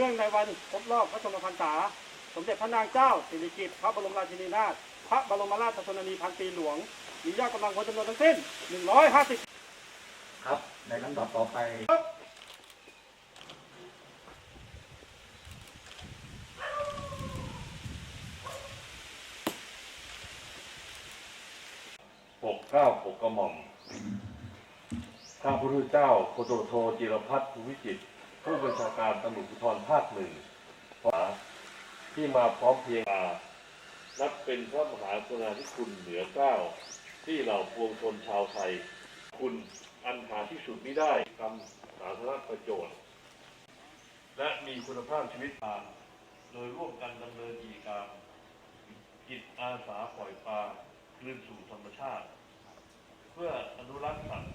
เรื่องในวันครบรอบพระชนมพรรษา สมเด็จพระนางเจ้าสิริกิติ์พระบรมราชินีนาถพระบรมราชชนนีพันปีหลวง มียอดกำลังพลจำนวนทั้งสิ้น 150 ครับ ในลำดับต่อไปปกเกล้าปกกระหม่อม ข้าพระพุทธเจ้าพลตำรวจโทจิรพัฒน์ภูวิจิตร ผู้บัญชาการตำรวจภูธรภาคหนึ่งที่มาพร้อมเพรียงมานับเป็นพระมหากรุณาธิคุณเหนือเก้า ที่เหล่าปวงชนชาวไทย คุณอันหาที่สุดไม่ได้กำสาธารณประโยชน์ และมีคุณภาพชีวิตมาโดยร่วมกันดำเนินกิจกรรมจิตอาสาปล่อยปลาคืนสู่ธรรมชาติ เพื่ออนุรักษ์สัตว์